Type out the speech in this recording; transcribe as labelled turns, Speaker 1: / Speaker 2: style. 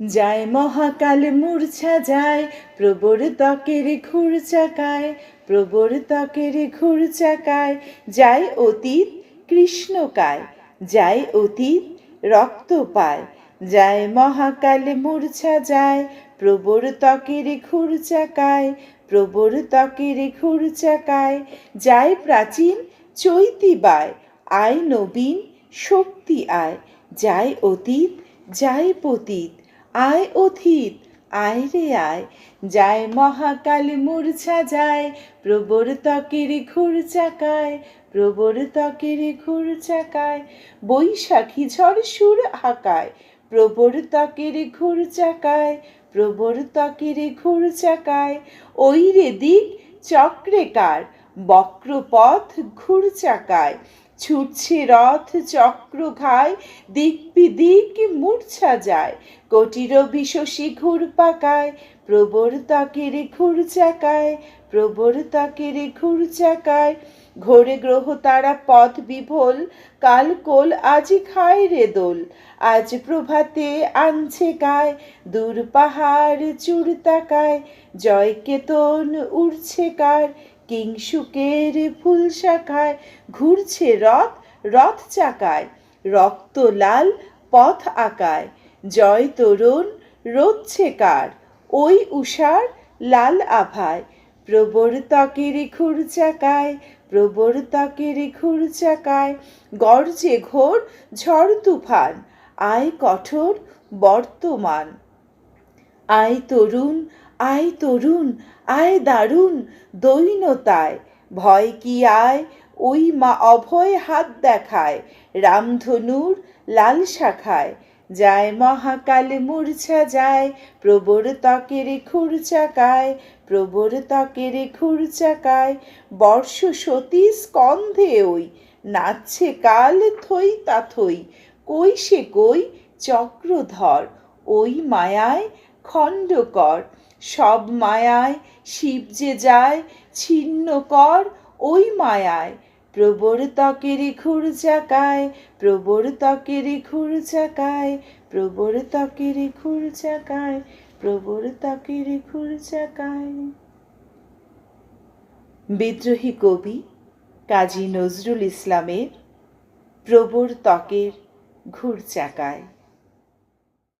Speaker 1: যায় মহাকাল মূর্ছা যায় প্রবর ত্বকের ঘুর চাকায় প্রবর ত্বকের ঘুর চাকায়, যায় অতীত কৃষ্ণকায়, যায় অতীত রক্ত পায় যায় মহাকাল মূর্ছা যায় প্রবর ত্বকের ঘুর চাকায় প্রবর ত্বকের ঘুর চাকায়, যায় প্রাচীন চৈতিবায়, আয় নবীন শক্তি আয়, যায় অতীত, যায় পতীত আয় অতীত, আয় রে আয়। যায় মহাকাল মূর্ছা যায় প্রবর ত্বকের ঘুর চাকায় প্রবর ত্বকের ঘুর চাকায়। বৈশাখী ঝড় সুর হাকায় প্রবর ত্বকের ঘুর চাকায় প্রবর ত্বকের ঘুর চাকায়। ওই রে দিক চক্রেকার বক্রপথ ঘুর চাকায়। ছুটছে রথ, চক্র ঘায় দিক বিদিক মূর্ছা যায়। কোটির বিশসী ঘুর পাকায় প্রবর ত্বকের ঘুর চাকায় প্রবর ত্বকের ঘুর চাকায়। ঘোরে গ্রহ তারা পথ বিভোল, কাল কোল আজি খায় রে দোল। আজ প্রভাতে আনছে গায়, দূর পাহাড় চূড় তাকায়, জয় কেতন উড়ছে কার কিংসুকের ফুল শাখায় ঘুরছে রথ রথ চাকায়, রক্ত লাল পথ আকায়। জয় তরুণ রোচ্ছে কার? ওই উষার লাল আভায়। প্রবর ত্বকের ঘুর চাকায় প্রবর ত্বকের ঘুর চাকায় গর্জে ঘোর ঝড় তুফান। আয় কঠোর বর্তমান। আয় তরুণ আয় তরুণ, আয় দারুণ, দৈনতায়। ভয় কি আয়? ওই মা অভয় হাত দেখায়, রামধনুর লাল শাখায়। যায় মহাকাল মূর্ছা যায় প্রবর ত্বকের খুর চাকায় প্রবর ত্বকের খুর চাকায় বর্ষ সতী স্কন্ধে ওই, নাচছে কাল থই তা থই। কই সে কই? চক্রধর, ওই মায়ায় খণ্ডকর। সব মায়ায় শিব যে যায়, ছিন্ন কর ওই মায়ায়। প্রবর ত্বকের ঘুর চাকায়, প্রবর ত্বকের ঘুর চাকায়, প্রবর ত্বকের ঘুর চাকায়, প্রবর ত্বকের ঘুর চাকায়। বিদ্রোহী কবি কাজী নজরুল ইসলামের প্রবর ত্বকের ঘুর চাকায়।